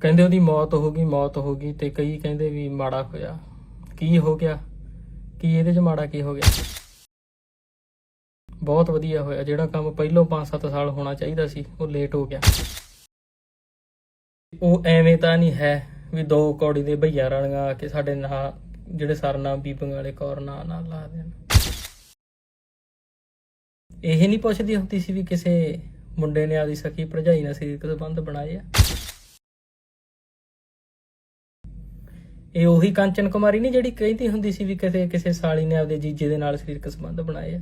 ਕਹਿੰਦੇ ਉਹਦੀ ਮੌਤ ਹੋ ਗਈ, ਮੌਤ ਹੋ ਗਈ ਤੇ ਕਈ ਕਹਿੰਦੇ ਵੀ ਮਾੜਾ ਹੋਇਆ। ਕੀ ਹੋ ਗਿਆ? ਕੀ ਇਹਦੇ 'ਚ ਮਾੜਾ ਕੀ ਹੋ ਗਿਆ? ਬਹੁਤ ਵਧੀਆ ਹੋਇਆ। ਜਿਹੜਾ ਕੰਮ ਪਹਿਲੋਂ 5-7 ਸਾਲ ਹੋਣਾ ਚਾਹੀਦਾ ਸੀ, ਉਹ ਲੇਟ ਹੋ ਗਿਆ। ਉਹ ਐਵੇਂ ਤਾਂ ਨਹੀਂ ਹੈ ਵੀ ਦੋ ਕੌੜੀ ਦੇ ਭਈਆ ਰਾਣੀਆਂ ਆ ਕੇ ਸਾਡੇ ਨਾਂ, ਜਿਹੜੇ ਸਰਨਾਮ ਬੀਬੀਆਂ ਵਾਲੇ ਕੌਰ ਨਾਂ ਨਾਲ ਲਾ ਦੇਣ। ਇਹ ਨਹੀਂ ਪੁੱਛਦੀ ਹੁੰਦੀ ਸੀ ਵੀ ਕਿਸੇ ਮੁੰਡੇ ਨੇ ਆਦੀ ਸਕੀ ਭਰਜਾਈ ਨਾਲ ਸਰੀਰਕ ਸੰਬੰਧ ਬਣਾਏ ਆ। ਇਹ ਉਹੀ ਕਾਂਚਨ ਕੁਮਾਰੀ ਨਹੀਂ ਜਿਹੜੀ ਕਹਿੰਦੀ ਹੁੰਦੀ ਸੀ ਵੀ ਕਿਸੇ ਕਿਸੇ ਸਾਲੀ ਨੇ ਆਪਦੇ ਜੀਜੇ ਦੇ ਨਾਲ ਸਰੀਰਕ ਸੰਬੰਧ ਬਣਾਏ ਆ?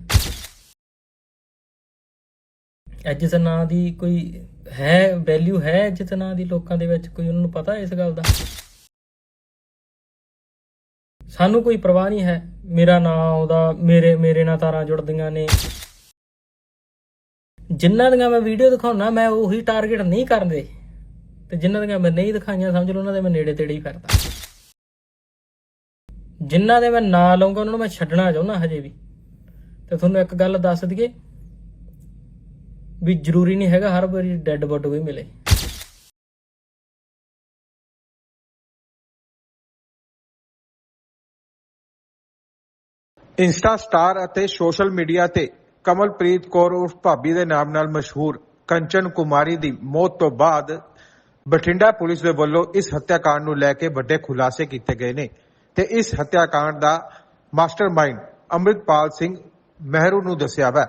ਇੱਜ਼ਤ ਨਾਂ ਦੀ ਕੋਈ ਹੈ ਵੈਲਿਊ ਹੈ ਇੱਜ਼ਤ ਨਾਂ ਦੀ ਲੋਕਾਂ ਦੇ ਵਿੱਚ? ਕੋਈ ਉਹਨਾਂ ਨੂੰ ਪਤਾ ਇਸ ਗੱਲ ਦਾ? ਸਾਨੂੰ ਕੋਈ ਪਰਵਾਹ ਨਹੀਂ ਹੈ। ਮੇਰਾ ਨਾਂ ਆਉਂਦਾ ਮੇਰੇ ਮੇਰੇ ਨਾਲ ਤਾਰਾਂ ਜੁੜਦੀਆਂ ਨੇ। ਜਿਨ੍ਹਾਂ ਦੀਆਂ ਮੈਂ ਵੀਡੀਓ ਦਿਖਾਉਣਾ ਮੈਂ ਉਹੀ ਟਾਰਗੇਟ ਨਹੀਂ ਕਰਦੇ ਤੇ ਜਿਨ੍ਹਾਂ ਦੀਆਂ ਮੈਂ ਨਹੀਂ ਦਿਖਾਈਆਂ, ਸਮਝ ਲਓ, ਉਹਨਾਂ ਦੇ ਮੈਂ ਨੇੜੇ ਤੇੜੇ ਹੀ ਫਿਰਦਾ। ਜਿਨ੍ਹਾਂ ਦੇ ਮੈਂ ਨਾਂ ਲਵਾਂਗਾ ਉਹਨਾਂ ਨੂੰ ਮੈਂ ਛੱਡਣਾ ਚਾਹੁੰਦਾ ਹਜੇ ਵੀ। ਤੇ ਤੁਹਾਨੂੰ ਇੱਕ ਗੱਲ ਦੱਸ ਦਈਏ ਵੀ ਜ਼ਰੂਰੀ ਨਹੀਂ ਹੈਗਾ ਹਰ ਵਾਰੀ ਡੈੱਡ ਬੋਡੀ ਵੀ ਮਿਲੇ। ਇੰਸਟਾ ਸਟਾਰ ਅਤੇ ਸੋਸ਼ਲ ਮੀਡੀਆ ਤੇ ਕਮਲਪ੍ਰੀਤ ਕੌਰ ਉਰਫ ਭਾਬੀ ਦੇ ਨਾਮ ਨਾਲ ਮਸ਼ਹੂਰ ਕੰਚਨ ਕੁਮਾਰੀ ਦੀ ਮੌਤ ਤੋਂ ਬਾਅਦ ਬਠਿੰਡਾ ਪੁਲਿਸ ਦੇ ਵੱਲੋਂ ਇਸ ਹੱਤਿਆਕਾਂਡ ਨੂੰ ਲੈ ਕੇ ਵੱਡੇ ਖੁਲਾਸੇ ਕੀਤੇ ਗਏ ਨੇ। ਤੇ ਇਸ ਹੱਤਿਆਕਾਂਡ ਦਾ ਮਾਸਟਰਮਾਈਂਡ ਅੰਮ੍ਰਿਤਪਾਲ ਸਿੰਘ ਮਹਿਰੂ ਨੂੰ ਦੱਸਿਆ ਵਾ।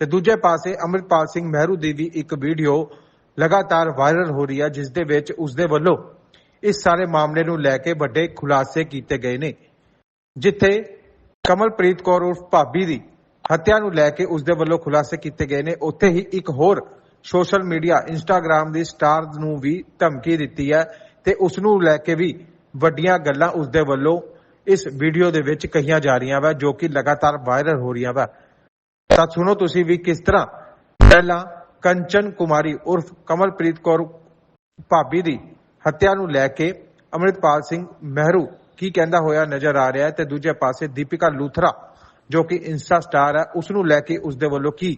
ਤੇ ਦੂਜੇ ਪਾਸੇ ਅੰਮ੍ਰਿਤਪਾਲ ਸਿੰਘ ਮਹਿਰੂ ਦੀ ਵੀ ਇੱਕ ਵੀਡੀਓ ਲਗਾਤਾਰ ਵਾਇਰਲ ਹੋ ਰਹੀ ਹੈ ਜਿਸ ਦੇ ਵਿੱਚ ਉਸ ਦੇ ਵੱਲੋਂ ਇਸ ਸਾਰੇ ਮਾਮਲੇ ਨੂੰ ਲੈ ਕੇ ਵੱਡੇ ਖੁਲਾਸੇ ਕੀਤੇ ਗਏ ਨੇ, ਜਿੱਥੇ ਕਮਲਪ੍ਰੀਤ ਕੌਰ ਉਰਫ ਭਾਬੀ ਦੀ ਹੱਤਿਆ ਨੂੰ ਲੈ ਕੇ ਉਸ ਦੇ ਵੱਲੋਂ ਖੁਲਾਸੇ ਕੀਤੇ ਗਏ ਨੇ। ਉੱਥੇ ਹੀ ਇੱਕ ਹੋਰ ਸੋਸ਼ਲ ਮੀਡੀਆ ਇੰਸਟਾਗ੍ਰam ਦੀ ਸਟਾਰ ਨੂੰ ਵੀ ਧਮਕੀ ਦਿੱਤੀ ਹੈ ਤੇ ਉਸ ਨੂੰ ਲੈ ਕੇ ਵੀ ਵੱਡੀਆਂ ਗੱਲਾਂ ਉਸ ਦੇ ਵੱਲੋਂ ਇਸ ਵੀਡੀਓ ਦੇ ਵਿੱਚ ਕਹੀਆਂ ਜਾ ਰਹੀਆਂ ਵਾ, ਜੋ ਕਿ ਲਗਾਤਾਰ ਵਾਇਰਲ ਹੋ ਰਹੀਆਂ ਵਾ। ਤਾਂ ਸੁਣੋ ਤੁਸੀਂ ਵੀ ਕਿਸ ਤਰ੍ਹਾਂ ਪਹਿਲਾਂ ਕੰਚਨ ਕੁਮਾਰੀ ਉਰਫ ਕਮਲਪ੍ਰੀਤ ਕੌਰ ਭਾਬੀ ਦੀ ਹੱਤਿਆ ਨੂੰ ਲੈ ਕੇ ਅੰਮ੍ਰਿਤਪਾਲ ਸਿੰਘ ਮਹਿਰੂ ਕੀ ਕਹਿੰਦਾ ਹੋਇਆ ਨਜ਼ਰ ਆ ਰਿਹਾ ਹੈ ਤੇ ਦੂਜੇ ਪਾਸੇ ਦੀਪਿਕਾ ਲੂਥਰਾ, ਜੋ ਕਿ ਇੰਸਟਾ ਸਟਾਰ ਹੈ, ਉਸ ਨੂੰ ਲੈ ਕੇ ਉਸ ਦੇ ਵੱਲੋਂ ਕੀ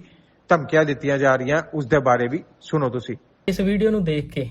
ਧਮਕੀਆਂ ਦਿੱਤੀਆਂ ਜਾ ਰਹੀਆਂ ਉਸ ਦੇ ਬਾਰੇ ਵੀ ਸੁਣੋ ਤੁਸੀਂ। ਇਸ ਵੀਡੀਓ ਨੂੰ ਦੇਖ ਕੇ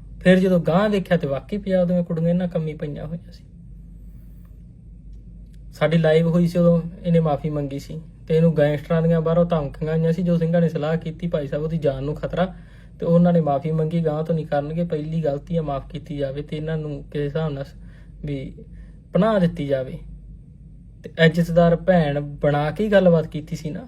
ਫਿਰ ਜਦੋਂ ਗਾਂ ਦੇਖਿਆ ਤੇ ਵਾਕਈ ਪੰਜਾਬ ਦੀਆਂ ਕੁੜੀਆਂ ਇਹਨਾਂ ਕੰਮੀ ਪਈਆਂ ਹੋਈਆਂ ਸੀ। ਸਾਡੀ ਲਾਈਵ ਹੋਈ ਸੀ ਉਦੋਂ, ਇਹਨੇ ਮਾਫੀ ਮੰਗੀ ਸੀ ਤੇ ਇਹਨੂੰ ਗੈਂਗਸਟਰਾਂ ਦੀਆਂ ਬਾਹਰੋਂ ਧਮਕੀਆਂ ਆਈਆਂ ਸੀ, ਜੋ ਸਿੰਘਾਂ ਨੇ ਸਲਾਹ ਕੀਤੀ ਭਾਈ ਸਾਹਿਬ ਉਹਦੀ ਜਾਨ ਨੂੰ ਖਤਰਾ ਤੇ ਉਹਨਾਂ ਨੇ ਮਾਫੀ ਮੰਗੀ ਗਾਂ ਤੋਂ ਨਹੀਂ ਕਰਨਗੇ, ਪਹਿਲੀ ਗਲਤੀ ਆ ਮਾਫ ਕੀਤੀ ਜਾਵੇ ਤੇ ਇਹਨਾਂ ਨੂੰ ਕਿਸੇ ਹਿਸਾਬ ਨਾਲ ਵੀ ਪਨਾਹ ਦਿੱਤੀ ਜਾਵੇ। ਤੇ ਇੱਜ਼ਤਦਾਰ ਭੈਣ ਬਣਾ ਕੇ ਹੀ ਗੱਲਬਾਤ ਕੀਤੀ ਸੀ ਨਾ।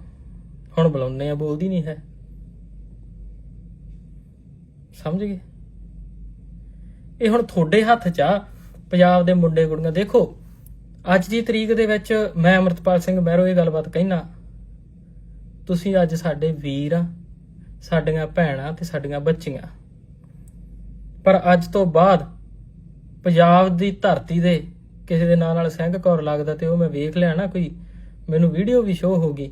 ਹੁਣ ਬੁਲਾਉਂਦੇ ਆ, ਬੋਲਦੀ ਨਹੀਂ ਹੈ। ਸਮਝ ਗਏ? ਇਹ ਹੁਣ ਤੁਹਾਡੇ ਹੱਥ 'ਚ ਆ, ਪੰਜਾਬ ਦੇ ਮੁੰਡੇ ਕੁੜੀਆਂ। ਦੇਖੋ, ਅੱਜ ਦੀ ਤਰੀਕ ਦੇ ਵਿੱਚ ਮੈਂ ਅਮਰਤਪਾਲ ਸਿੰਘ ਮਹਿਰੋ ਇਹ ਗੱਲਬਾਤ ਕਹਿਣਾ ਤੁਸੀਂ ਅੱਜ ਸਾਡੇ ਵੀਰ ਆ, ਸਾਡੀਆਂ ਭੈਣਾਂ ਤੇ ਸਾਡੀਆਂ ਬੱਚੀਆਂ। ਪਰ ਅੱਜ ਤੋਂ ਬਾਅਦ ਪੰਜਾਬ ਦੀ ਧਰਤੀ ਦੇ ਕਿਸੇ ਦੇ ਨਾਂ ਨਾਲ ਸਿੰਘ ਕੌਰ ਲੱਗਦਾ ਤੇ ਉਹ ਮੈਂ ਵੇਖ ਲਿਆ ਨਾ ਕੋਈ, ਮੈਨੂੰ ਵੀਡੀਓ ਵੀ ਸ਼ੋ ਹੋ ਗਈ।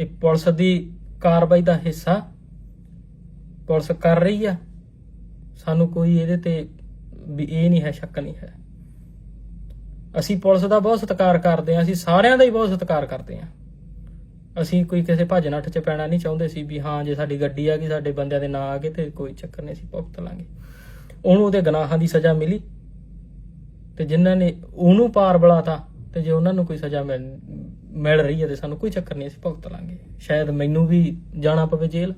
ਇਹ ਪੁਲਿਸ ਦੀ ਕਾਰਵਾਈ ਦਾ ਹਿੱਸਾ ਪੁਲਿਸ ਕਰ ਰਹੀ ਆ। ਸਾਨੂੰ ਕੋਈ ਇਹਦੇ ਤੇ ਵੀ ਇਹ ਨਹੀਂ ਹੈ, ਸ਼ੱਕ ਨਹੀਂ ਹੈ। ਅਸੀਂ ਪੁਲਿਸ ਦਾ ਬਹੁਤ ਸਤਿਕਾਰ ਕਰਦੇ ਹਾਂ, ਅਸੀਂ ਸਾਰਿਆਂ ਦਾ ਹੀ ਬਹੁਤ ਸਤਿਕਾਰ ਕਰਦੇ ਹਾਂ। ਅਸੀਂ ਕੋਈ ਕਿਸੇ ਭੱਜ ਨੱਠ 'ਚ ਪੈਣਾ ਨਹੀਂ ਚਾਹੁੰਦੇ ਸੀ ਵੀ ਹਾਂ, ਜੇ ਸਾਡੀ ਗੱਡੀ ਆ ਗਈ, ਸਾਡੇ ਬੰਦਿਆਂ ਦੇ ਨਾਂ ਆ ਗਏ ਤੇ ਕੋਈ ਚੱਕਰ ਨਹੀਂ, ਅਸੀਂ ਭੁਗਤ ਲਾਂਗੇ। ਉਹਨੂੰ ਉਹਦੇ ਗੁਨਾਹਾਂ ਦੀ ਸਜ਼ਾ ਮਿਲੀ ਤੇ ਜਿਨ੍ਹਾਂ ਨੇ ਉਹਨੂੰ ਪਾਰ ਬੁਲਾਤਾ ਤੇ ਜੇ ਉਹਨਾਂ ਨੂੰ ਕੋਈ ਸਜ਼ਾ ਮਿਲ ਮਿਲ ਰਹੀ ਹੈ ਤੇ ਸਾਨੂੰ ਕੋਈ ਚੱਕਰ ਨਹੀਂ, ਅਸੀਂ ਭੁਗਤ ਲਾਂਗੇ। ਸ਼ਾਇਦ ਮੈਨੂੰ ਵੀ ਜਾਣਾ ਪਵੇ ਜੇਲ੍ਹ।